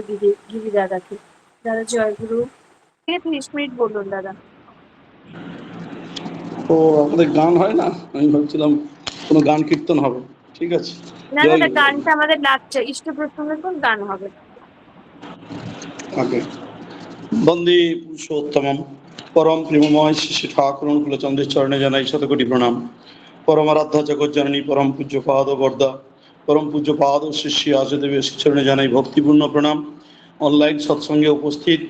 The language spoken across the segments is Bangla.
গিরি গিরি দাদাকে। দাদা জয়গুরু। তিরিশ মিনিট বলুন দাদা। তো আমাদের গান হয় না? আমি ভাবছিলাম কোনো গান কীর্তন হবে। ঠিক আছে। না গুরু। গানটা আমাদের লাগছে ইষ্ট প্রসঙ্গে কোন গান হবে? ওকে। বন্দে পুরুষোত্তমম। পরম প্রেমময় শ্রী ঠাকুর চরণে জানাই শতকোটি প্রণাম। পরম আরাধ্যা জগৎ জননী পরম পূজ্য পাদ বর্দা। পরম পূজ্য পাদ শিষ্য আজদেবের চরণে জানাই ভক্তিপূর্ণ প্রণাম। অনলাইন সৎসঙ্গে উপস্থিত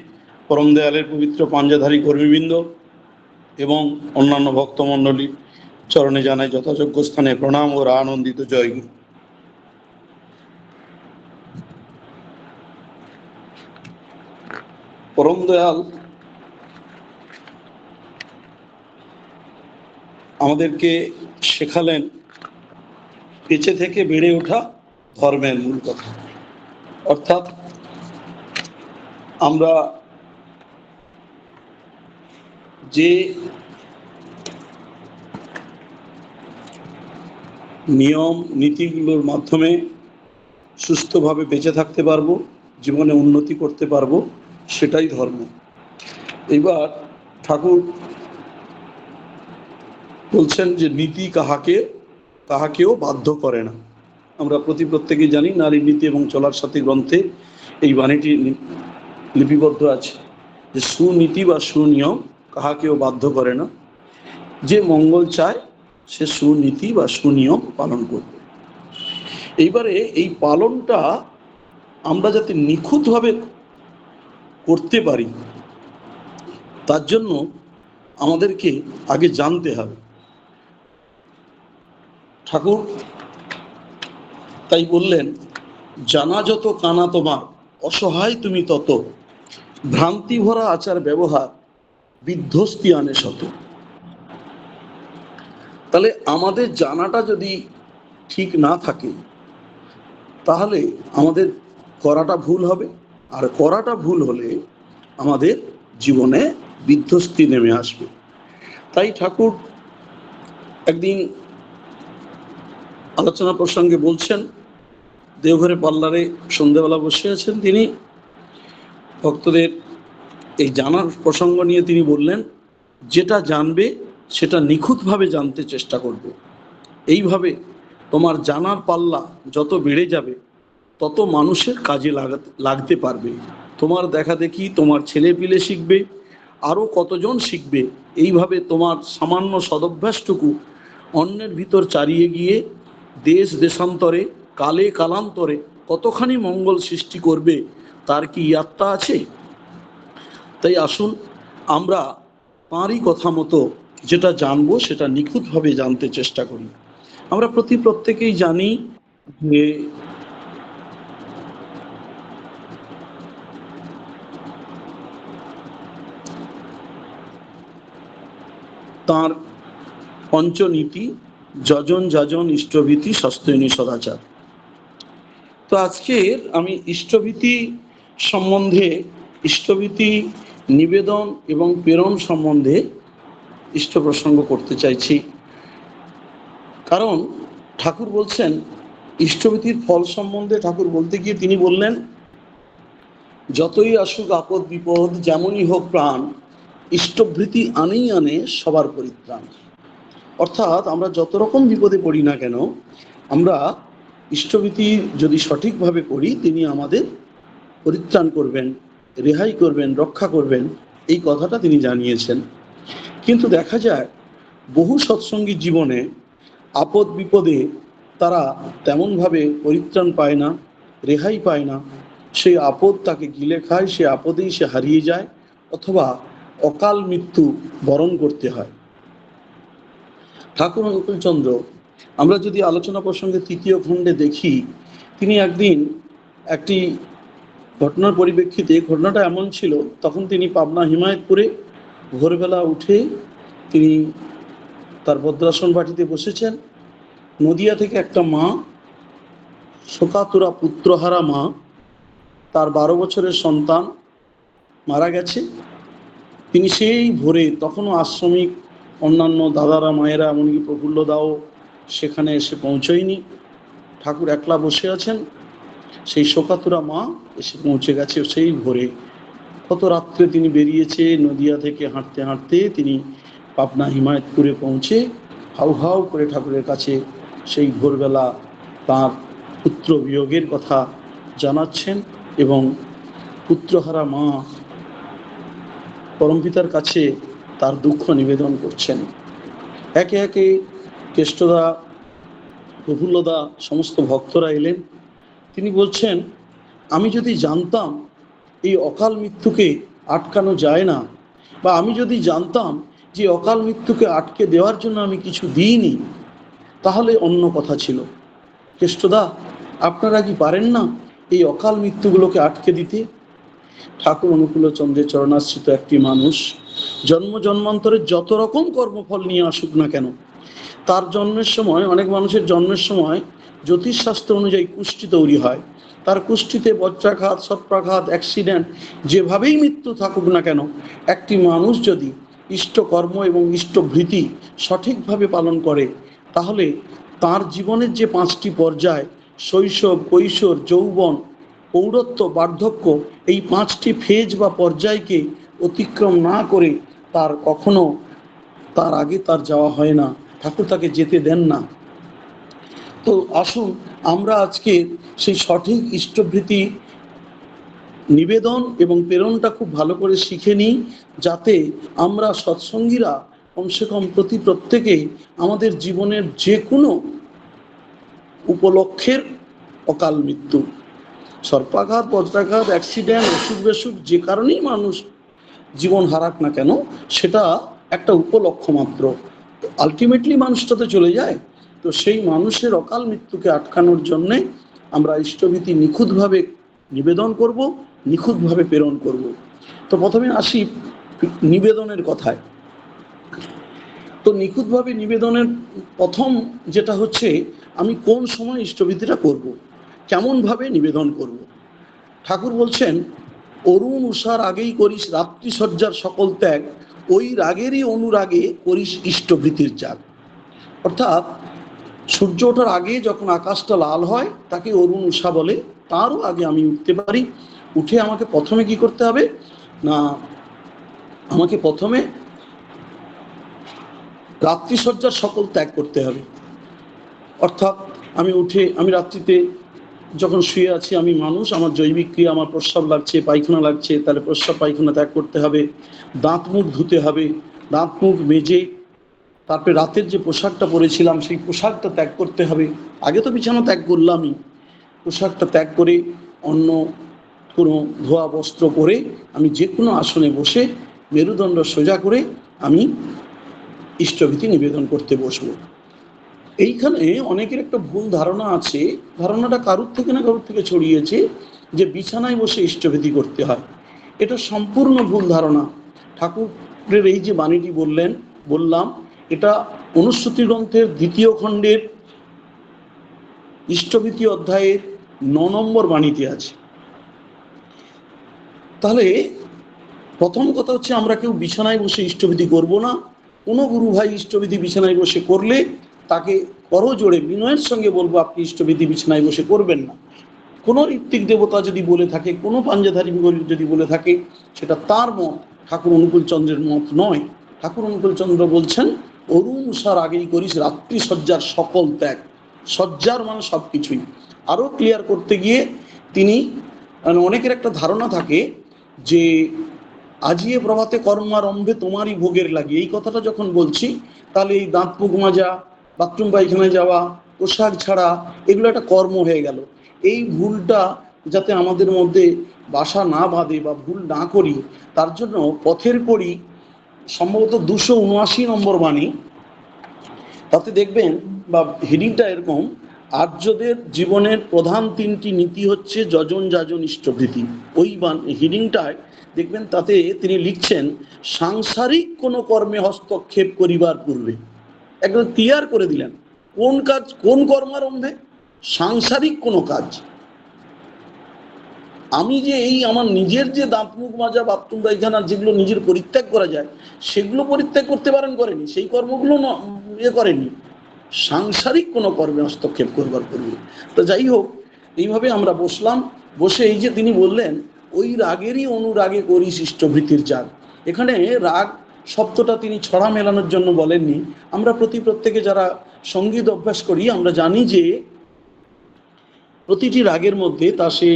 পরম দয়ালের পবিত্র পাঞ্জাধারী কর্মীবৃন্দ এবং অন্যান্য ভক্তমণ্ডলী চরণে জানাই যথাযোগ্য স্থানে প্রণাম ও আনন্দিত জয়গুরু পরম দয়াল, আমাদেরকে শেখালেন পেছে থেকে বেড়ে ওঠা ধর্মের মূল কথা। অর্থাৎ আমরা যে নিয়ম, নীতিগুলোর মাধ্যমে সুস্থভাবে বেঁচে থাকতে পারব, জীবনে উন্নতি করতে পারব, সেটাই ধর্ম। এবার ঠাকুর বলছেন যে নীতি কাহাকে? কাহাকেও বাধ্য করে না। আমরা প্রতি প্রত্যেকেই জানি, নারী নীতি এবং চলার সাথী গ্রন্থে এই বাণীটি লিপিবদ্ধ আছে যে সুনীতি বা সুনিয়ম কাহাকেও বাধ্য করে না। যে মঙ্গল চায়, সে সুনীতি বা সুনিয়ম পালন করবে। এইবারে এই পালনটা আমরা যাতে নিখুঁতভাবে করতে পারি, তার জন্য আমাদেরকে আগে জানতে হবে। ঠাকুর, তাই বললেন, জানা যত কানা তোমার, অসহায় তুমি তত। ভ্রান্তি ভরা আচার ব্যবহার, বিধ্বস্তি আনে শত। তাহলে আমাদের জানাটা যদি ঠিক না থাকে, তাহলে আমাদের করাটা ভুল হবে। আর করাটা ভুল হলে আমাদের জীবনে বিধ্বস্তি নেমে আসবে। তাই ঠাকুর, একদিন আলোচনা প্রসঙ্গে বলছেন দেওঘরে পাল্লারে সন্ধেবেলা বসে আছেন তিনি। ভক্তদের এই জানার প্রসঙ্গ নিয়ে তিনি বললেন, যেটা জানবে, সেটা নিখুঁতভাবে জানতে চেষ্টা করবে। এইভাবে তোমার জানার পাল্লা যত বেড়ে যাবে, তত মানুষের কাজে লাগাতে লাগতে পারবে। তোমার দেখা দেখি তোমার ছেলে পিলে শিখবে আরও কতজন শিখবে। এইভাবে তোমার সামান্য সদভ্যাসটুকু অন্যের ভিতর চারিয়ে গিয়ে দেশ দেশান্তরে, কালে কালান্তরে কতখানি মঙ্গল সৃষ্টি করবে, তার কি ইয়াত্তা আছে? তাই আসুন, আমরা তাঁরই কথা মতো যেটা জানব সেটা নিখুঁতভাবে জানতে চেষ্টা করি। আমরা প্রতি প্রত্যেকেই জানি যে তাঁর পঞ্চনীতি যজন যজন ইষ্টভীতি সস্তয়নী সদাচার। তো আজকে আমি ইষ্টভীতি সম্বন্ধে, ইষ্টভীতি নিবেদন এবং প্রেরণ সম্বন্ধে ইষ্ট প্রসঙ্গ করতে চাইছি। কারণ ঠাকুর বলছেন, ইষ্টভীতির ফল সম্বন্ধে ঠাকুর বলতে গিয়ে তিনি বললেন, যতই আসুক আপদ বিপদ, যেমনই হোক প্রাণ, ইষ্টভৃতি আনেই আনে সবার পরিত্রাণ। অর্থাৎ আমরা যত রকম বিপদে পড়ি না কেন, আমরা ইষ্টভীতি যদি সঠিকভাবে করি, তিনি আমাদের পরিত্রাণ করবেন, রেহাই করবেন, রক্ষা করবেন, এই কথাটা তিনি জানিয়েছেন। কিন্তু দেখা যায়, বহু সৎসঙ্গী জীবনে আপদ বিপদে তারা তেমনভাবে পরিত্রাণ পায় না, রেহাই পায় না। সেই আপদ তাকে গিলে খায়, সে আপদেই সে হারিয়ে যায়, অথবা অকাল মৃত্যু বরণ করতে হয়। ঠাকুর অনুকূলচন্দ্র, আমরা যদি আলোচনা প্রসঙ্গে তৃতীয় খণ্ডে দেখি, তিনি একদিন একটি ঘটনার পরিপ্রেক্ষিতে, ঘটনাটা এমন ছিল, তখন তিনি পাবনা হিমায়তপুরে ভোরবেলা উঠে তিনি তার ভদ্রাসন বাটিতে বসেছেন। নদিয়া থেকে একটা মা, শোকাতুরা পুত্রহারা মা, তার বারো বছরের সন্তান মারা গেছে। তিনি সেই ভোরে তখনও আশ্রমিক অন্যান্য দাদারা, মায়েরা, এমনকি প্রফুল্ল দাও সেখানে এসে পৌঁছয়নি। ঠাকুর একলা বসে আছেন। সেই শোকাতুরা মা এসে পৌঁছে গেছে সেই ভোরে। কত রাত্রে তিনি বেরিয়েছে, নদিয়া থেকে হাঁটতে হাঁটতে তিনি পাবনা হিমায়তপুরে পৌঁছে হাউ হাউ করে ঠাকুরের কাছে সেই ভোরবেলা তার পুত্র বিয়োগের কথা জানাচ্ছেন এবং পুত্রহারা মা পরমপিতার কাছে তার দুঃখ নিবেদন করছেন। একে একে কেষ্টদা প্রফুল্লদা, সমস্ত ভক্তরা এলেন। তিনি বলছেন, আমি যদি জানতাম এই অকাল মৃত্যুকে আটকানো যায় না, বা আমি যদি জানতাম যে অকাল মৃত্যুকে আটকে দেওয়ার জন্য আমি কিছু দিইনি, তাহলে অন্য কথা ছিল। কেষ্টদা আপনারা কি পারেন না এই অকাল মৃত্যুগুলোকে আটকে দিতে? ঠাকুর অনুকূল চন্দ্রের চরণাশ্রিত একটি মানুষ জন্ম জন্মান্তরে যত রকম কর্মফল নিয়ে আসুক না কেন, তার জন্মের সময়, অনেক মানুষের জন্মের সময় জ্যোতিষশাস্ত্র অনুযায়ী কুষ্টি তৈরি হয়। তার কুষ্টিতে বজ্রাঘাত সপ্রাঘাত অ্যাক্সিডেন্ট, যেভাবেই মৃত্যু থাকুক না কেন, একটি মানুষ যদি ইষ্টকর্ম এবং ইষ্টভৃতি সঠিকভাবে পালন করে, তাহলে তার জীবনের যে পাঁচটি পর্যায়, শৈশব, কৈশোর, যৌবন, পৌরত্ব, বার্ধক্য, এই পাঁচটি ফেজ বা পর্যায়কে অতিক্রম না করে তার কখনো, তার আগে তার যাওয়া হয় না, ঠাকুর তাকে যেতে দেন না। তো আসুন আমরা আজকে সেই সঠিক ইষ্টভৃতি নিবেদন এবং প্রেরণটা খুব ভালো করে শিখে নিই, যাতে আমরা সৎসঙ্গীরা কমসে কম প্রতি প্রত্যেকে আমাদের জীবনের যে কোনো উপলক্ষের অকাল মৃত্যু। সর্পাঘাত বজ্রাঘাত অ্যাক্সিডেন্ট অসুখ বেসুখ যে কারণেই মানুষ জীবন হারাক না কেন, সেটা একটা উপলক্ষ মাত্র আলটিমেটলি মানুষটাতে চলে যায় তো সেই মানুষের অকাল মৃত্যুকে আটকানোর জন্যে আমরা ইষ্টভীতি নিখুঁতভাবে নিবেদন করব, নিখুঁতভাবে প্রেরণ করব তো প্রথমে আসি নিবেদনের কথায় তো নিখুঁতভাবে নিবেদনের প্রথম যেটা হচ্ছে, আমি কোন সময় ইষ্টভীতিটা করব। কেমনভাবে নিবেদন করব। ঠাকুর বলছেন অরুণ উষার আগেই করিস রাত্রি সজ্জার সকল ত্যাগ, ওই রাগেরই অনুরাগে করিস ইষ্টভীতির জাগ অর্থাৎ সূর্য ওঠার আগে যখন আকাশটা লাল হয়, তাকে অরুণ উষা বলে। তারও আগে আমি উঠতে পারি। উঠে আমাকে প্রথমে কি করতে হবে? না, আমাকে প্রথমে রাত্রিসজ্জার সকল ত্যাগ করতে হবে। অর্থাৎ আমি উঠে, আমি রাত্রিতে যখন শুয়ে আছি আমি মানুষ, আমার জৈবিক ক্রিয়া, আমার প্রস্রাব লাগছে, পায়খানা লাগছে, তাহলে প্রস্রাব পায়খানা ত্যাগ করতে হবে, দাঁত মুখ ধুতে হবে, দাঁত মুখ মেজে তারপরে রাতের যে পোশাকটা পরেছিলাম, সেই পোশাকটা ত্যাগ করতে হবে। আগে তো বিছানা ত্যাগ করলামই। পোশাকটা ত্যাগ করে অন্য কোনো ধোয়া বস্ত্র পরে আমি যে কোনো আসনে বসে মেরুদণ্ড সোজা করে আমি ইষ্টভীতি নিবেদন করতে বসবো। এইখানে অনেকের একটা ভুল ধারণা আছে। ধারণাটা কারুর থেকে না কারুর থেকে ছড়িয়েছে যে বিছানায় বসে ইষ্টভীতি করতে হয়। এটা সম্পূর্ণ ভুল ধারণা। ঠাকুরের এই যে বাণীটি বললেন, বললাম, এটা অনুশ্রুতি গ্রন্থের দ্বিতীয় খণ্ডের ইষ্টভীতি অধ্যায়ের ন নম্বর বাণীতে আছে। তাহলে প্রথম কথা হচ্ছে আমরা কেউ বিছানায় বসে ইষ্টভীতি করব না। কোনো গুরু ভাই ইষ্টবিধি বিছানায় বসে করলে তাকে করো জোরে বিনয়ের সঙ্গে বলব, আপনি ইষ্টবিধি বিছানায় বসে করবেন না। কোনো ঋত্বিক দেবতা যদি বলে থাকে, কোনো পাঞ্জাধারী যদি বলে থাকে, সেটা তার মত, ঠাকুর অনুকূল চন্দ্রের মত নয়। ঠাকুর অনুকূল চন্দ্র বলছেন, অরুণ সার আগেই করিস রাত্রি সজ্জার সকল ত্যাগ। সজ্জার মানে সব কিছুই আরও ক্লিয়ার করতে গিয়ে তিনি মানে অনেকের একটা ধারণা থাকে যে, আজিয়ে প্রভাতে কর্মারম্ভে তোমারই ভোগের লাগে। এই কথাটা যখন বলছি, তাহলে এই দাঁত মাজা বাথরুম পায়খানায় যাওয়া, পোশাক ছাড়া, এগুলো একটা কর্ম হয়ে গেল। এই ভুলটা যাতে আমাদের মধ্যে বাসা না বাঁধে বা ভুল না করি, তার জন্য পথের করি সম্ভবত দুশো উনআশি নম্বর বাণী। তাতে দেখবেন, বা হেডিংটা এরকম, আর্যদের জীবনের প্রধান তিনটি নীতি হচ্ছে যজন যাজন ইষ্টভৃতি। ওই বান, হিডিংটায় দেখবেন তাতে তিনি লিখছেন, সাংসারিক কোনো কর্মে হস্তক্ষেপ করিবার পূর্বে। একদম ক্লিয়ার করে দিলেন। কোন কাজ, কোন কর্মারম্ভে? সাংসারিক কোনো কাজ। আমি যে এই আমার নিজের যে দাঁত, মুখ মাজা, বাথরুম, পায়খানা, যেগুলো নিজের পরিত্যাগ করা যায়, সেগুলো পরিত্যাগ করতে পারেন, করেনি। সেই কর্মগুলো ইয়ে করেনি। সাংসারিক কোনো কর্মে হস্তক্ষেপ করবার পূর্বে। তো যাই হোক, এইভাবে আমরা বসলাম। বসে এই যে তিনি বললেন, ওই রাগেরই অনুরাগে করি ইষ্টভৃতির জাগ। এখানে রাগ শব্দটা তিনি ছড়া মেলানোর জন্য বলেননি। আমরা প্রতি প্রত্যেকে যারা সংগীত অভ্যাস করি, আমরা জানি যে প্রতিটি রাগের মধ্যে তা সে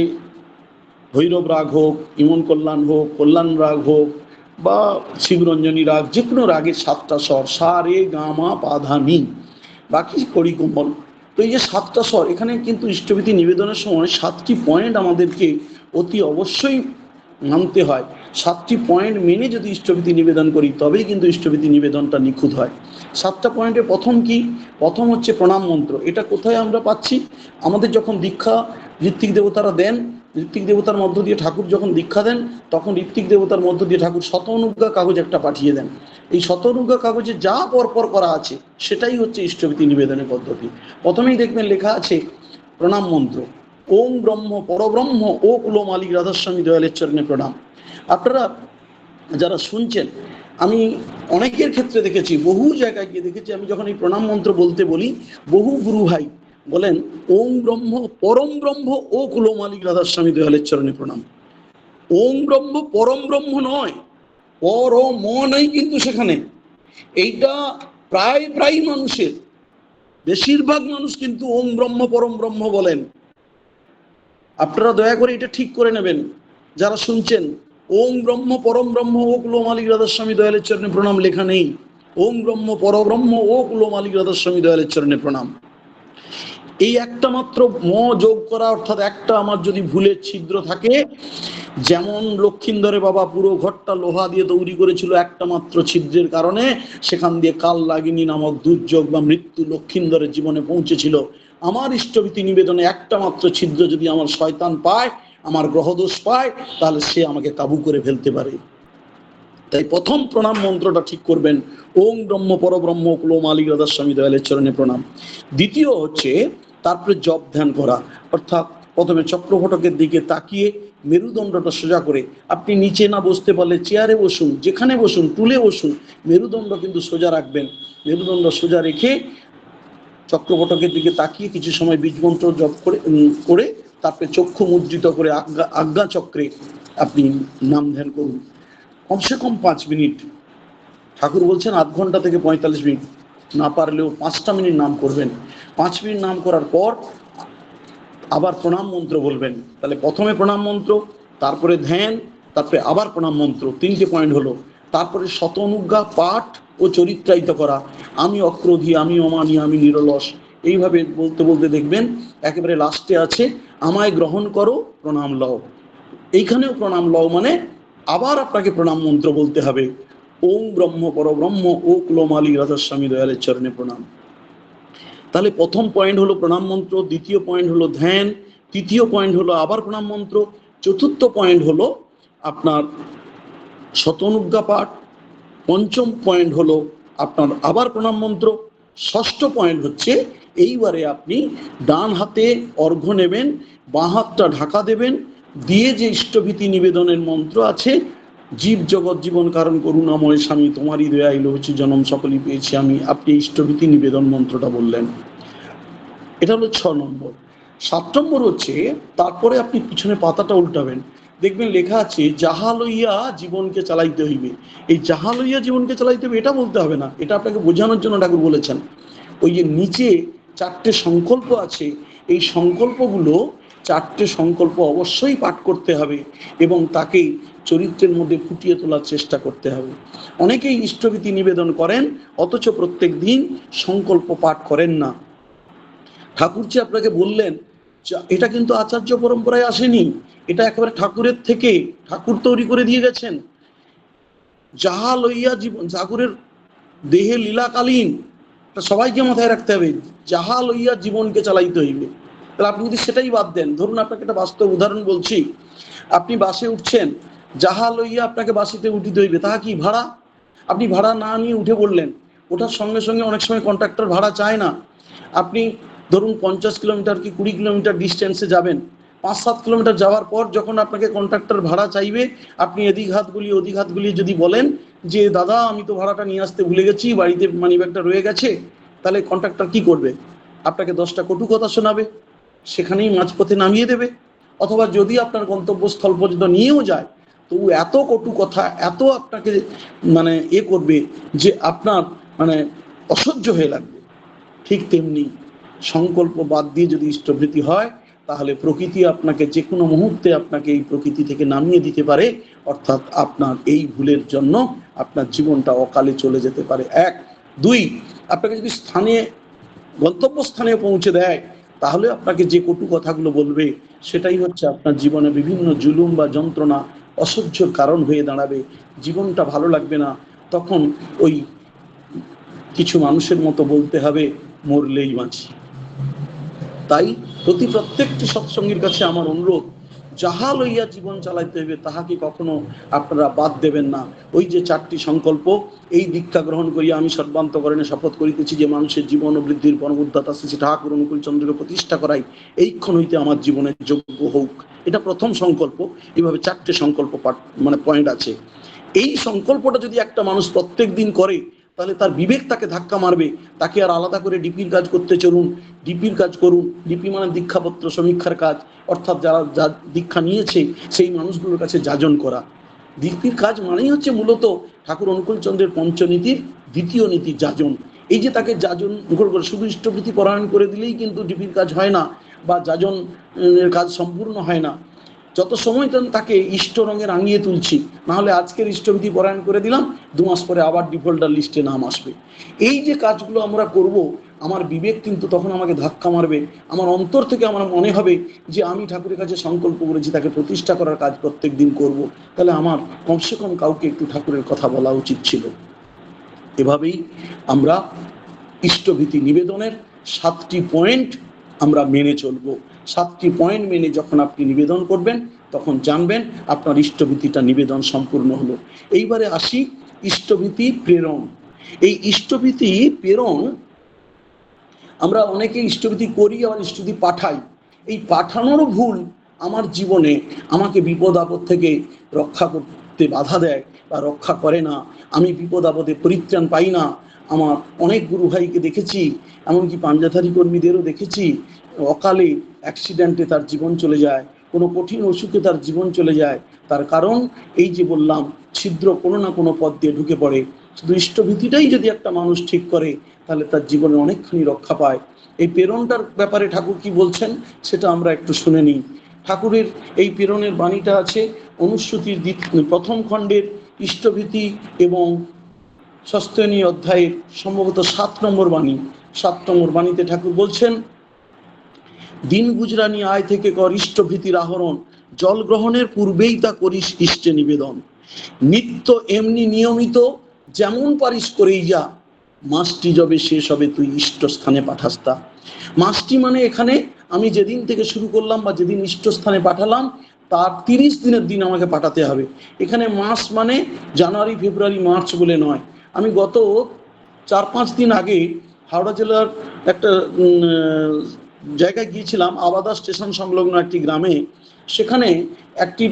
ভৈরব রাগ হোক, ইমন কল্যাণ হোক, কল্যাণ রাগ হোক, বা শিবরঞ্জনী রাগ যে কোনো রাগের সাতটা স্বর, সা, রে, গা, মা, পা নি, বাকি কড়ি, কোমল। তো এই যে সাতটা স্বর, এখানে কিন্তু ইষ্টভীতি নিবেদনের সময় সাতটি পয়েন্ট আমাদেরকে অতি অবশ্যই মানতে হয়। সাতটি পয়েন্ট মেনে যদি ইষ্টভীতি নিবেদন করি, তবেই কিন্তু ইষ্টভীতি নিবেদনটা নিখুঁত হয়। সাতটা পয়েন্টে প্রথম কি? প্রথম হচ্ছে প্রণাম মন্ত্র। এটা কোথায় আমরা পাচ্ছি? আমাদের যখন দীক্ষা ঋত্বিক দেবতারা দেন, ঋত্বিক দেবতার মধ্য দিয়ে ঠাকুর যখন দীক্ষা দেন, তখন ঋত্বিক দেবতার মধ্য দিয়ে ঠাকুর শত অনুজ্ঞা কাগজ একটা পাঠিয়ে দেন। এই শত অনুজ্ঞা কাগজে যা পরপর করা আছে, সেটাই হচ্ছে ইষ্টভীতি নিবেদনের পদ্ধতি। প্রথমেই দেখবেন লেখা আছে, প্রণাম মন্ত্র। ওম ব্রহ্ম পরব্রহ্ম, ও কুলম আলী রাধাস্বামী দয়ালের চরণে প্রণাম। আপনারা যারা শুনছেন, আমি অনেকের ক্ষেত্রে দেখেছি, বহু জায়গায় গিয়ে দেখেছি, আমি যখন এই প্রণাম মন্ত্র বলতে বলি, বহু গুরু ভাই বলেন, ওম ব্রহ্ম, পরম ব্রহ্ম ও কুলম আলী রাধাস্বামী দয়ালের চরণে প্রণাম। ওম ব্রহ্ম, পরম ব্রহ্ম নয় পর ম নেই কিন্তু সেখানে। এইটা প্রায় প্রায় মানুষের। বেশিরভাগ মানুষ কিন্তু ওম ব্রহ্ম, পরম ব্রহ্ম বলেন। আপনারা দয়া করে এটা ঠিক করে নেবেন। যারা শুনছেন ওম ব্রহ্ম পরম ব্রহ্ম ও কুলো মালিক রাধাস্বামী দয়ালের চরণে প্রণাম, লেখা নেই। ওম ব্রহ্ম পরব্রহ্ম ও কুলো মালিক রাধাস্বামী দয়ালের চরণে প্রণাম। এই একটা মাত্র ম যোগ করা, অর্থাৎ একটা আমার যদি ভুলের ছিদ্র থাকে, যেমন লক্ষিন্দরে বাবা পুরো ঘরটা লোহা দিয়ে তৈরি করেছিল একটা মাত্র ছিদ্রের কারণে, সেখান দিয়ে কাল লাগিনী নামক দুর্যোগ বা মৃত্যু লক্ষিন্দরের জীবনে পৌঁছেছিল। আমার ইষ্টভীতি নিবেদনে একটা মাত্র ছিদ্র যদি আমার শয়তান পায় আমার গ্রহদোষ পায়, তাহলে সে আমাকে কাবু করে ফেলতে পারে। তাই প্রথম প্রণাম মন্ত্রটা ঠিক করবেন। ওম ব্রহ্ম পরব্রহ্ম কুলো মালিক রাধাস্বামী দয়ালের চরণে প্রণাম। দ্বিতীয় হচ্ছে, তারপরে জপ ধ্যান করা। অর্থাৎ প্রথমে চক্রফটকের দিকে তাকিয়ে মেরুদণ্ডটা সোজা করে। আপনি নিচে না বসতে পারলে চেয়ারে বসুন, যেখানে বসুন, টুলে বসুন, মেরুদণ্ড কিন্তু সোজা রাখবেন। মেরুদণ্ড সোজা রেখে চক্রপটকের দিকে তাকিয়ে কিছু সময় বীজমন্ত্র জপ করে করে তারপরে চক্ষু মুদ্রিত করে আজ্ঞা আজ্ঞা চক্রে আপনি নাম ধ্যান করুন। কমসে কম পাঁচ মিনিট। ঠাকুর বলছেন, আধ ঘণ্টা থেকে পঁয়তাল্লিশ মিনিট। না পারলেও পাঁচটা মিনিট নাম করবেন। পাঁচ মিনিট নাম করার পর আবার প্রণাম মন্ত্র বলবেন। তাহলে প্রথমে প্রণাম মন্ত্র, তারপরে ধ্যান, তারপরে আবার প্রণাম মন্ত্র, তিনটে পয়েন্ট হলো। তারপরে শত অনুজ্ঞা পাঠ ও চরিত্রায়িত করা। আমি অক্রোধী, আমি অমানি, আমি নিরলস। এইভাবে বলতে বলতে দেখবেন, একেবারে লাস্টে আছে। আমায় গ্রহণ করো, প্রণাম লও। এইখানেও প্রণাম লও মানে আবার আপনাকে প্রণাম মন্ত্র বলতে হবে। ওম ব্রহ্ম পরব্রহ্ম ও কুলমালী রাধাস্বামী দয়ালের চরণে প্রণাম। তাহলে প্রথম পয়েন্ট হলো প্রণাম মন্ত্র, দ্বিতীয় পয়েন্ট হলো ধ্যান, তৃতীয় পয়েন্ট হলো আবার প্রণাম মন্ত্র, চতুর্থ পয়েন্ট হলো আপনার শতনুজ্ঞা পাঠ, পঞ্চম পয়েন্ট হলো আপনার আবার প্রণাম মন্ত্র, ষষ্ঠ পয়েন্ট হচ্ছে এইবারে আপনি ডান হাতে অর্ঘ্য নেবেন, বাঁ হাতটা ঢাকা দেবেন, দিয়ে যে ইষ্টভীতি নিবেদনের মন্ত্র আছে, জীব জগৎ জীবন কারণ করুণাময় স্বামী, তোমারই দয়াইল হচ্ছে জনম সকলই পেয়েছি আমি। আপনি ইষ্টভীতি নিবেদন মন্ত্রটা বললেন। এটা হলো ছ নম্বর। সাত নম্বর হচ্ছে, তারপরে আপনি পিছনে পাতাটা উল্টাবেন। দেখবেন লেখা আছে, যাহা লইয়া জীবনকে চালাইতে হইবে। এই যাহা লইয়া জীবনকে চালাইতে হইবে, এটা বলতে হবে না। এটা আপনাকে বোঝানোর জন্য ঠাকুর বলেছেন। ওই যে নিচে চারটে সংকল্প আছে। এই সংকল্পগুলো চারটে সংকল্প অবশ্যই পাঠ করতে হবে এবং তাকে চরিত্রের মধ্যে ফুটিয়ে তোলার চেষ্টা করতে হবে। অনেকেই ইষ্টভীতি নিবেদন করেন, অথচ প্রত্যেক দিন সংকল্প পাঠ করেন না। ঠাকুর যে আপনাকে বললেন এটা কিন্তু আচার্য পরম্পরায় আসেনি। এটা একেবারে ঠাকুরের থেকে, ঠাকুর তৈরি করে দিয়ে গেছেন। যাহা লইয়া জীবন, ঠাকুরের দেহে লীলাকালীন সবাইকে মাথায় রাখতে হবে। যাহা লইয়া জীবনকে চালাইতে হইবে। তাহলে আপনি যদি সেটাই বাদ দেন, ধরুন আপনাকে একটা বাস্তব উদাহরণ বলছি। আপনি বাসে উঠছেন, যাহা লইয়া আপনাকে বাসিতে উঠিতে হইবে, তাহা কি ভাড়া? আপনি ভাড়া না নিয়ে উঠে বললেন, ওঠার সঙ্গে সঙ্গে অনেক সময় কন্ট্রাক্টর ভাড়া চায় না। আপনি ধরুন পঞ্চাশ কিলোমিটার কি কুড়ি কিলোমিটার ডিস্টেন্সে যাবেন। পাঁচ সাত কিলোমিটার যাওয়ার পর যখন আপনাকে কন্ট্রাক্টর ভাড়া চাইবে, আপনি এদিক হাত গুলিয়ে ওদিক হাত গুলিয়ে যদি বলেন যে, দাদা, আমি তো ভাড়াটা নিয়ে আসতে ভুলে গেছি, বাড়িতে মানি ব্যাগটা রয়ে গেছে। তাহলে কন্ট্রাক্টর কি করবে? আপনাকে দশটা কটু কথা শোনাবে, সেখানেই মাঝপথে নামিয়ে দেবে। অথবা যদি আপনার গন্তব্যস্থল পর্যন্ত নিয়েও যায় তবু এত কটু কথা, এত আপনাকে মানে এ করবে যে আপনার মানে অসহ্য হয়ে লাগবে। ঠিক তেমনি সংকল্প বাদ দিয়ে যদি ইষ্টভৃতি হয়, তাহলে প্রকৃতি আপনাকে যে কোনো মুহূর্তে আপনাকে এই প্রকৃতি থেকে নামিয়ে দিতে পারে। অর্থাৎ আপনার এই ভুলের জন্য আপনার জীবনটা অকালে চলে যেতে পারে। এক দুই, আপনাকে যদি স্থানে, গন্তব্যস্থানে পৌঁছে দেয়, তাহলে আপনাকে যে কটু কথাগুলো বলবে, সেটাই হচ্ছে আপনার জীবনে বিভিন্ন জুলুম বা যন্ত্রণা অসহ্যর কারণ হয়ে দাঁড়াবে, জীবনটা ভালো লাগবে না, তখন ওই কিছু মানুষের মতো বলতে হবে, মরলেই বাঁচি। তাই প্রতি প্রত্যেকটি সৎসঙ্গীর কাছে আমার অনুরোধ যাহা লইয়া জীবন চালাইতে হইবে, তাহাকে কখনো আপনারা বাদ দেবেন না। ওই যে চারটি সংকল্প, এই দীক্ষা গ্রহণ করিয়া আমি সর্বান্তকরণে শপথ করিতেছি যে মানুষের জীবন ও বৃদ্ধির পরমুদ্দাতা শ্রী ঠাকুর অনুকূল চন্দ্রকে প্রতিষ্ঠা করাই। এইক্ষণ হইতে আমার জীবনের যোগ্য হোক। এটা প্রথম সংকল্প। এইভাবে চারটে সংকল্প মানে পয়েন্ট আছে। এই সংকল্পটা যদি একটা মানুষ প্রত্যেক দিন করে তাহলে তার বিবেক তাকে ধাক্কা মারবে। তাকে আর আলাদা করে ডিপির কাজ করতে চলুন। ডিপির কাজ করুন। ডিপি মানে দীক্ষাপত্র সমীক্ষার কাজ। অর্থাৎ যারা, যা দীক্ষা নিয়েছে, সেই মানুষগুলোর কাছে যাজন করা। ডিপির কাজ মানেই হচ্ছে মূলত ঠাকুর অনুকূল চন্দ্রের পঞ্চনীতির দ্বিতীয় নীতি যাজন। এই যে তাকে যাজন করে শুধু ইষ্টভৃতি পরায়ণ করে দিলেই কিন্তু ডিপির কাজ হয় না বা যাজনের কাজ সম্পূর্ণ হয় না। যত সময় তাকে ইষ্ট রঙে রাঙিয়ে তুলছি, নাহলে আজকের ইষ্টবিধি পরায়ণ করে দিলাম, দু মাস পরে আবার ডিফল্টার লিস্টে নাম আসবে। এই যে কাজগুলো আমরা করব, আমার বিবেক কিন্তু তখন আমাকে ধাক্কা মারবে। আমার অন্তর থেকে আমার মনে হবে যে আমি ঠাকুরের কাছে সংকল্প করেছি, তাকে প্রতিষ্ঠা করার কাজ প্রত্যেক দিন করব। তাহলে আমার কমসে কম কাউকে একটু ঠাকুরের কথা বলা উচিত ছিল। এভাবেই আমরা ইষ্টভীতি নিবেদনের সাতটি পয়েন্ট আমরা মেনে চলবো। সাতটি পয়েন্ট মেনে যখন আপনি নিবেদন করবেন, তখন জানবেন আপনার ইষ্টভীতিটা নিবেদন সম্পূর্ণ হলো। এইবারে আসি ইষ্টভীতি প্রেরণ। এই ইষ্টভীতি প্রেরণ, আমরা অনেকে ইষ্টভীতি করি, আবার ইষ্টভীতি পাঠাই। এই পাঠানোর ভুল আমার জীবনে আমাকে বিপদ আপদ থেকে রক্ষা করতে বাধা দেয় বা রক্ষা করে না। আমি বিপদ আপদে পরিত্রাণ পাই না। আমার অনেক গুরু ভাইকে দেখেছি, এমনকি পাঞ্জাধারী কর্মীদেরও দেখেছি। অকালে অ্যাক্সিডেন্টে তার জীবন চলে যায়, কোনো কঠিন অসুখে তার জীবন চলে যায়, তার কারণ এই যে বললাম, ছিদ্র কোনো না কোনো পথ দিয়ে ঢুকে পড়ে। শুধু ইষ্টভীতিটাই যদি একটা মানুষ ঠিক করে, তাহলে তার জীবনে অনেকখানি রক্ষা পায়। এই প্রেরণটার ব্যাপারে ঠাকুর কি বলছেন, সেটা আমরা একটু শুনে নিই। ঠাকুরের এই প্রেরণের বাণীটা আছে, অনুশ্রুতির প্রথম খণ্ডের ইষ্টভীতি এবং সস্তনী অধ্যায়ের সম্ভবত সাত নম্বর বাণী। সাত নম্বর বাণীতে ঠাকুর বলছেন দিন গুজরানি আয় থেকে কর ইষ্টভীতির আহরণ। জল গ্রহণের পূর্বেই তা করিস ইষ্টে নিবেদন। নিত্য এমনি নিয়মিত যেমন পারিস করেই যা। মাসটি যবে শেষ হবে, তুই ইষ্ট স্থানে পাঠাস্তা মাসটি মানে এখানে আমি যেদিন থেকে শুরু করলাম বা যেদিন ইষ্ট স্থানে পাঠালাম, তার তিরিশ দিনের দিন আমাকে পাঠাতে হবে। এখানে মাস মানে জানুয়ারি, ফেব্রুয়ারি, মার্চ বলে নয়। আমি গত চার পাঁচ দিন আগে হাওড়া জেলার একটা জায়গায় গিয়েছিলাম, আবাদা স্টেশন সংলগ্ন একটি গ্রামে। সেখানে একটি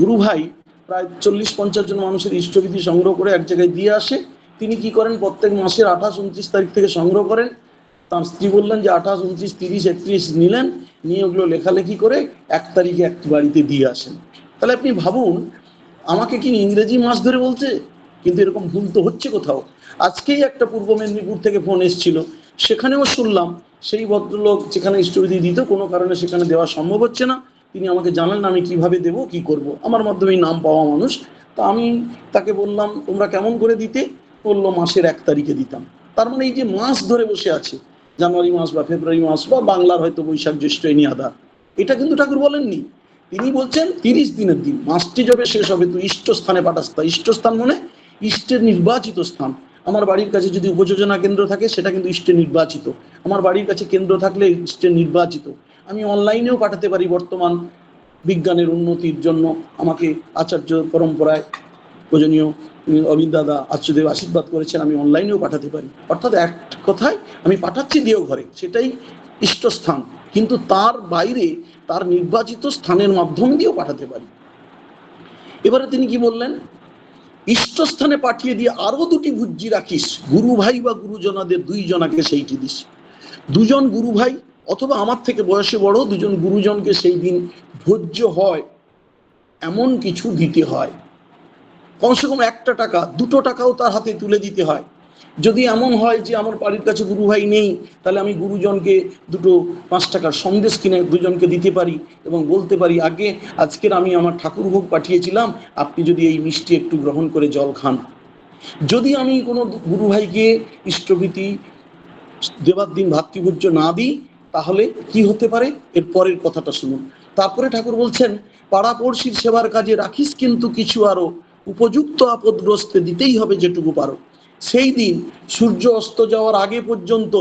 গুরু ভাই প্রায় চল্লিশ পঞ্চাশ জন মানুষের ইষ্টবিধি সংগ্রহ করে এক জায়গায় দিয়ে আসে। তিনি কি করেন? প্রত্যেক মাসের আঠাশ, উনত্রিশ তারিখ থেকে সংগ্রহ করেন। তার স্ত্রী বললেন যে আঠাশ, উনত্রিশ, তিরিশ, একত্রিশ নিলেন। নিয়ে ওগুলো লেখালেখি করে এক তারিখে একটি বাড়িতে দিয়ে আসেন। তাহলে আপনি ভাবুন, আমাকে কি ইংরেজি মাস ধরে বলছে? কিন্তু এরকম ভুল তো হচ্ছে কোথাও। আজকেই একটা পূর্ব মেদিনীপুর থেকে ফোন এসেছিল। সেখানেও শুনলাম সেই ভদ্রলোক যেখানে ইষ্টবিধি দিত, কোনো কারণে সেখানে দেওয়া সম্ভব হচ্ছে না। তিনি আমাকে জানালেন, আমি কীভাবে দেব, কি করব। আমার মাধ্যমে নাম পাওয়া মানুষ। তা আমি তাকে বললাম, তোমরা কেমন করে দিতে? বলল, মাসের এক তারিখে দিতাম। তার মানে এই যে মাস ধরে বসে আছে, জানুয়ারি মাস বা ফেব্রুয়ারি মাস বা বাংলার হয়তো বৈশাখ জ্যৈষ্ঠ এনি আদা এটা কিন্তু ঠাকুর বলেননি। তিনি বলছেন, তিরিশ দিনের দিন, মাসটি যবে শেষ হবে, তুই ইষ্ট স্থানে পাঠাস্তা ইষ্ট স্থান মানে ইষ্টের নির্বাচিত স্থান। আমার বাড়ির কাছে যদি উপযোজনা কেন্দ্র থাকে সেটা কিন্তু ইষ্টে নির্বাচিত। আমার বাড়ির কাছে কেন্দ্র থাকলে ইষ্টে নির্বাচিত। আমি অনলাইনেও পাঠাতে পারি বর্তমান বিজ্ঞানের উন্নতির জন্য। আমাকে আচার্য পরম্পরায় উম, অমিত দাদা আচার্যদেব আশীর্বাদ করেছেন আমি অনলাইনেও পাঠাতে পারি। অর্থাৎ এক কথায় আমি পাঠাচ্ছি দিয়েও ঘরে সেটাই ইষ্টস্থান। কিন্তু তার বাইরে তার নির্বাচিত স্থানের মাধ্যম দিয়েও পাঠাতে পারি। এবারে তিনি কি বললেন? ইষ্টস্থানে পাঠিয়ে দিয়ে আরও দুটি ভুজ্জি রাখিস। গুরু ভাই বা গুরুজনাদের দুইজনাকে সেইটি দিস। দুজন গুরু ভাই, অথবা আমার থেকে বয়সে বড়, দুজন গুরুজনকে সেই দিন ভোজ্য হয়, এমন কিছু দিতে হয়। কমসে কম একটা টাকা, দুটো টাকাও তার হাতে তুলে দিতে হয়। যদি এমন হয় যে আমার বাড়ির কাছে গুরু ভাই নেই, তাহলে আমি গুরুজনকে দুটো পাঁচ টাকার সন্দেশ কিনে দুজনকে দিতে পারি এবং বলতে পারি, আগে আজকের আমি আমার ঠাকুর ভোগ পাঠিয়েছিলাম, আপনি যদি এই মিষ্টি একটু গ্রহণ করে জল খান। যদি আমি কোনো গুরু ভাইকে ইষ্টভীতি দেবার দিন ভাতৃভোজ্য না দিই, তাহলে কি হতে পারে? এর পরের কথাটা শুনুন। তারপরে ঠাকুর বলছেন পাড়াপড়শির সেবার কাজে রাখিস কিন্তু কিছু আরও, উপযুক্ত আপদগ্রস্তে দিতেই হবে যেটুকু পারো। সেই দিন সূর্য অস্ত যাওয়ার আগে পর্যন্ত,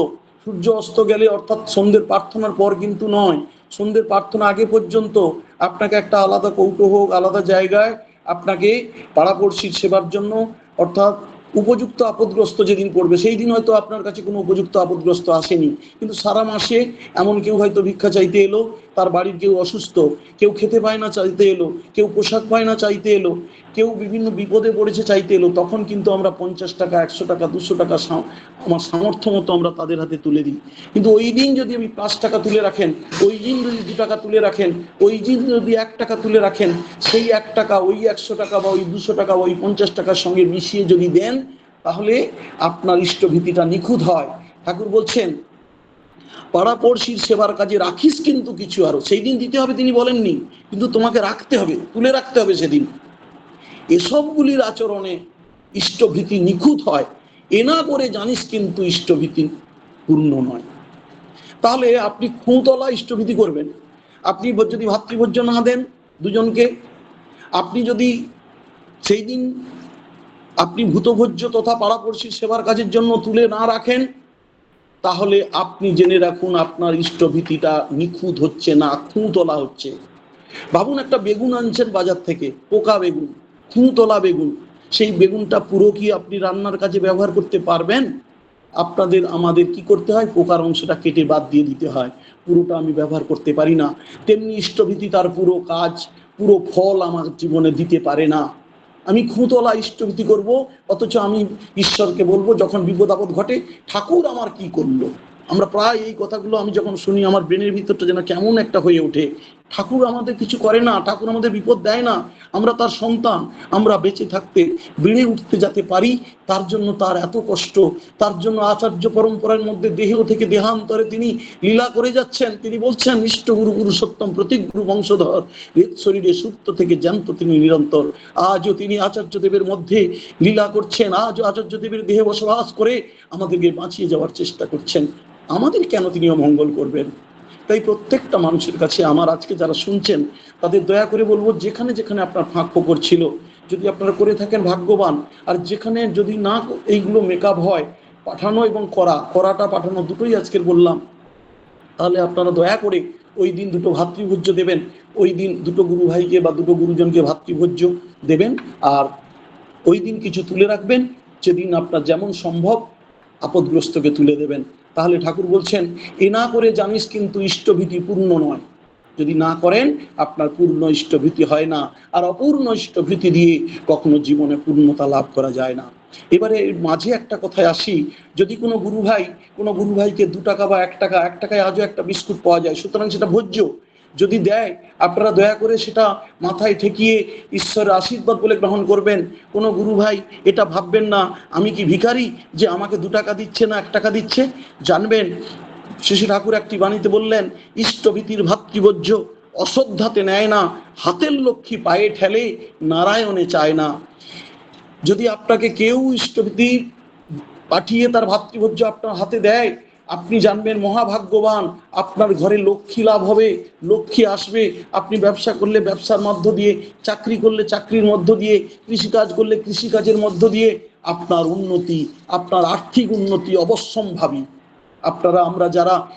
সূর্য অস্ত গেলে অর্থাৎ সন্ধ্যের প্রার্থনার পর কিন্তু নয়, সন্ধ্যের প্রার্থনা আগে পর্যন্ত আপনাকে একটা আলাদা কৌটো হোক আলাদা জায়গায় আপনাকে পাড়াপড়শির সেবার জন্য অর্থাৎ উপযুক্ত আপদগ্রস্ত যেদিন পড়বে, সেই দিন হয়তো আপনার কাছে কোনো উপযুক্ত আপদগ্রস্ত আসেনি। কিন্তু সারা মাসে এমন কেউ হয়তো ভিক্ষা চাইতে এলো, তার বাড়ির কেউ অসুস্থ, কেউ খেতে পায় না চাইতে এলো, কেউ পোশাক পায় না চাইতে এলো কেউ বিভিন্ন বিপদে পড়েছে চাইতে এলো, তখন কিন্তু আমরা পঞ্চাশ টাকা, একশো টাকা, দুশো টাকা আমার সামর্থ্য মতো আমরা তাদের হাতে তুলে দিই। কিন্তু ওই দিন যদি আমি পাঁচ টাকা তুলে রাখেন, ওই দিন যদি দু টাকা তুলে রাখেন, ওই দিন যদি এক টাকা তুলে রাখেন, সেই এক টাকা, ওই একশো টাকা বা ওই দুশো টাকা ওই পঞ্চাশ টাকার সঙ্গে মিশিয়ে যদি দেন, তাহলে আপনার ইষ্টভীতিটা নিখুঁত হয়। ঠাকুর বলছেন পাড়াপড়শির সেবার কাজে রাখিস কিন্তু কিছু আরও। সেই দিন দিতে হবে তিনি বলেননি, কিন্তু তোমাকে রাখতে হবে, তুলে রাখতে হবে সেদিন। এসবগুলির আচরণে ইষ্টভীতি নিখুঁত হয়। এ না করে জানিস কিন্তু ইষ্টভীতি পূর্ণ নয়। তাহলে আপনি খুঁতলা ইষ্টভীতি করবেন। আপনি যদি ভাতৃভোজ্য না দেন দুজনকে, আপনি যদি সেই দিন আপনি ভূতভোজ্য তথা পাড়াপড়শির সেবার কাজের জন্য তুলে না রাখেন, তাহলে আপনি জেনে রাখুন আপনার ইষ্টভীতিটা নিখুঁত হচ্ছে না খুঁতলা হচ্ছে। ভাবুন একটা বেগুন আনছেন বাজার থেকে, পোকা বেগুন। খুঁতলা বেগুন। সেই বেগুনটা পুরো কি আপনি রান্নার কাজে ব্যবহার করতে পারবেন? আপনাদের, আমাদের কি করতে হয়? পোকার অংশটা কেটে বাদ দিয়ে দিতে হয়। পুরোটা আমি ব্যবহার করতে পারি না। তেমনি ইষ্টভীতি তার পুরো কাজ, পুরো ফল আমার জীবনে দিতে পারে না। আমি খুঁতলা ইষ্টভীতি করব, অথচ আমি ঈশ্বরকে বলব, যখন বিপদ আপদ ঘটে, ঠাকুর আমার কি করল? আমরা প্রায় এই কথাগুলো আমি যখন শুনি, আমার ব্রেনের ভিতরটা যেন কেমন একটা হয়ে ওঠে। ঠাকুর আমাদের কিছু করে না, ঠাকুর আমাদের বিপদ দেয় না, আমরা তার সন্তান, আমরা বেঁচে থাকতে, বেড়ে উঠতে যেতে পারি, তার জন্য তার এত কষ্ট, তার জন্য আচার্য পরম্পরার মধ্যে দেহ থেকে দেহান্তরে তিনি লীলা করে যাচ্ছেন। তিনি বলছেন, ইষ্ট গুরু গুরু সত্যম প্রতীক গুরু বংশধর বেদ শরীরে সুপ্ত থেকে জ্যান্ত তিনি নিরন্তর। আজও তিনি আচার্য দেবের মধ্যে লীলা করছেন, আজও আচার্য দেবের দেহে বসবাস করে আমাদেরকে বাঁচিয়ে যাওয়ার চেষ্টা করছেন। আমাদের কেন তিনি অমঙ্গল করবেন? তাই প্রত্যেকটা মানুষের কাছে আমার আজকে যারা শুনছেন, তাদের দয়া করে বলব যেখানে যেখানে আপনার ফাঁক ফোকর ছিল, যদি আপনারা করে থাকেন ভাগ্যবান। আর যেখানে যদি না এইগুলো মেকআপ হয়, পাঠানো এবং করা, করাটা পাঠানো দুটোই আজকের বললাম। তাহলে আপনারা দয়া করে ওই দিন দুটো ভাতৃভোজ্য দেবেন, ওই দিন দুটো গুরু ভাইকে বা দুটো গুরুজনকে ভাতৃভোজ্য দেবেন, আর ওই দিন কিছু তুলে রাখবেন, যেদিন আপনার যেমন সম্ভব আপদগ্রস্তকে তুলে দেবেন। তাহলে ঠাকুর বলছেন, এ না করে জানিস কিন্তু ইষ্টভীতি পূর্ণ নয়। যদি না করেন, আপনার পূর্ণ ইষ্টভীতি হয় না। আর অপূর্ণ ইষ্টভীতি দিয়ে কখনো জীবনে পূর্ণতা লাভ করা যায় না। এবারে মাঝে একটা কথায় আসি, যদি কোনো গুরু ভাই, কোনো গুরু ভাইকে দু টাকা বা এক টাকা, এক টাকায় আজও একটা বিস্কুট পাওয়া যায়, সুতরাং সেটা ভোজ্য। যদি দেয়, আপনারা দয়া করে সেটা মাথায় ঠেকিয়ে ঈশ্বরের আশীর্বাদ বলে গ্রহণ করবেন। কোনো গুরু ভাই এটা ভাববেন না, আমি কি ভিখারি যে আমাকে দু টাকা দিচ্ছে না এক টাকা দিচ্ছে? জানবেন, শিশু ঠাকুর একটি বাণীতে বললেন ইষ্টভীতির ভাতৃভোজ্য অশ্রদ্ধাতে নেয় না, হাতের লক্ষ্মী পায়ে ঠেলে, নারায়ণে চায় না। যদি আপনাকে কেউ ইষ্টভীতি পাঠিয়ে তার ভাতৃভোজ্য আপনার হাতে দেয় আপনি জানবেন মহাভাগ্যবান, আপনার ঘরে লক্ষ্মী লাভ হবে, লক্ষ্মী আসবে। আপনি ব্যবসা করলে ব্যবসার মধ্য দিয়ে, চাকরি করলে চাকরির মধ্য দিয়ে, কৃষিকাজ করলে কৃষিকাজের মধ্য দিয়ে আপনার উন্নতি, আপনার আর্থিক উন্নতি অবশ্যম্ভাবী। আপনারা, আমরা যারা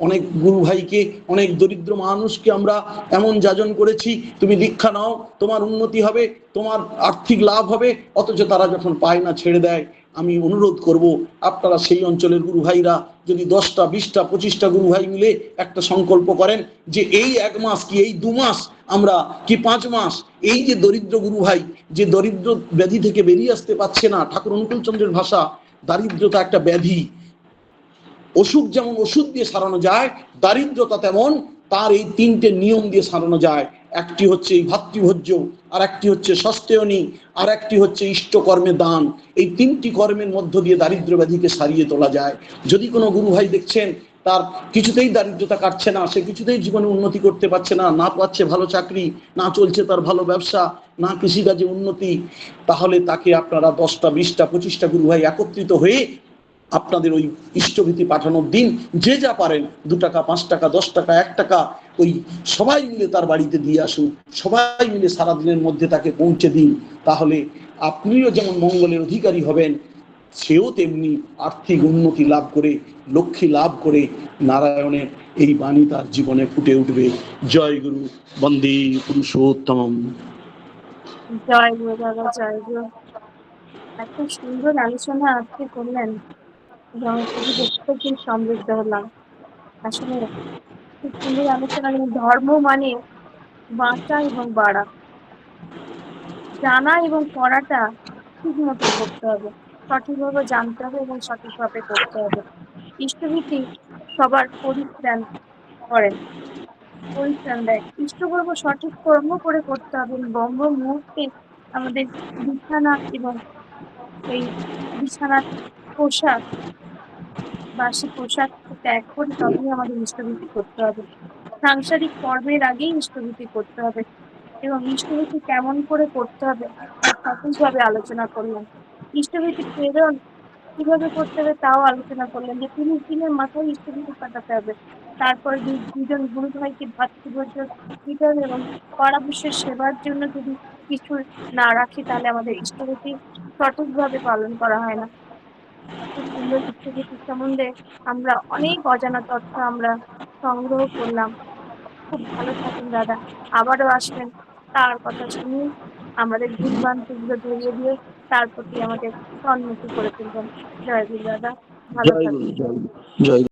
অনেক গুরু ভাইকে, অনেক দরিদ্র মানুষকে আমরা এমন যাজন করেছি, তুমি দীক্ষা নাও, তোমার উন্নতি হবে, তোমার আর্থিক লাভ হবে, অথচ তারা যখন পায় না, ছেড়ে দেয়। আমি অনুরোধ করব, আপনারা সেই অঞ্চলের গুরু ভাইরা যদি দশটা, বিশটা, পঁচিশটা গুরু ভাই মিলে একটা সংকল্প করেন যে এই এক মাস কি এই দু মাস, আমরা কি পাঁচ মাস, এই যে দরিদ্র গুরু ভাই, যে দরিদ্র ব্যাধি থেকে বেরিয়ে আসতে পারছে না, ঠাকুর অনুকূল চন্দ্রের ভাষা, দারিদ্রতা একটা ব্যাধি। অসুখ যেমন ওষুধ দিয়ে সারানো যায়, দারিদ্রতা তেমন, তার এই তিনটে নিয়ম দিয়ে সারানো যায়। একটি হচ্ছে এই ভাতৃভোজ্য আর একটি হচ্ছে সস্তেয়নী আর একটি হচ্ছে ইষ্টকর্মে দান। এই তিনটি কর্মের মধ্য দিয়ে দারিদ্র ব্যাধিকে সারিয়ে তোলা যায়। যদি কোনো গুরু ভাই দেখছেন, তার কিছুতেই দারিদ্রতা কাটছে না, সে কিছুতেই জীবনে উন্নতি করতে পারছে না না পাচ্ছে ভালো চাকরি, না চলছে তার ভালো ব্যবসা, না কৃষিকাজে উন্নতি, তাহলে তাকে আপনারা দশটা, বিশটা, পঁচিশটা গুরু ভাই একত্রিত হয়ে আপনাদের ওই ইষ্টভীতি পাঠানোর দিন, যে যা পারেন, দু টাকা, পাঁচ টাকা, দশ টাকা, এক টাকা ওই সবাই মিলে তার বাড়িতে দিয়ে আসুন, সবাই মিলে সারা দিনের মধ্যে তাকে পৌঁছে দিন। তাহলে আপনিও যেমন মঙ্গলের অধিকারী হবেন, সেও তেমনি আর্থিক উন্নতি লাভ করে, লক্ষ্মী লাভ করে নারায়ণের এই বাণী তার জীবনে ফুটে উঠবে। জয় গুরু, বন্দে পুরুষোত্তম জয় গুরু দাদা জয় গুরু। এত সুন্দর আলোচনা করলেন। সমৃদ্ধ হলাম। আসলে খুব সুন্দর আলোচনা ধর্ম মানে বাঁচা এবং বাড়া। জানা এবং পড়াটা ঠিক মতো করতে হবে, সঠিকভাবে জানতে হবে এবং সঠিকভাবে করতে হবে। ইষ্টভীতি সবার পরিত্রাণ করেন, পরিত্রাণ দেয়। ইষ্টকর্ম সঠিক কর্ম করে করতে হবে ব্রহ্ম মুহূর্তে আমাদের বিছানা এবং এই বিছানার পোশাক, বাসি পোশাক ত্যাগ করে তবেই আমাদের ইষ্টভীতি করতে হবে। সাংসারিক কর্মের আগেই ইষ্টভীতি করতে হবে এবং ইষ্টভীতি কেমন করে করতে হবে সঠিকভাবে আলোচনা করলাম ইষ্টভীতি প্রেরণ কীভাবে করতে হবে তাও আলোচনা করলেন যে তিরিশ দিনের মাথায় ইষ্টভীতি কাটাতে হবে। তারপর দুজন গুরু ভাইকে ভাতৃভোজ্য দিতে হবে এবং পরামর্শের সেবার জন্য যদি কিছু না রাখি তাহলে আমাদের ইষ্টভীতি সঠিকভাবে পালন করা হয় না। সুন্দর ইষ্টভীতি সম্বন্ধে আমরা অনেক অজানা তথ্য আমরা সংগ্রহ করলাম। খুব ভালো থাকুন দাদা। আবারও আসবেন। তার কথা শুনুন। আমাদের ভুলভ্রান্তিগুলো ধরিয়ে দিয়ে তার প্রতি আমাদের সন্মুখী করে তুলবেন। জয় গুরু দাদা। ভালো জয় থাকুন।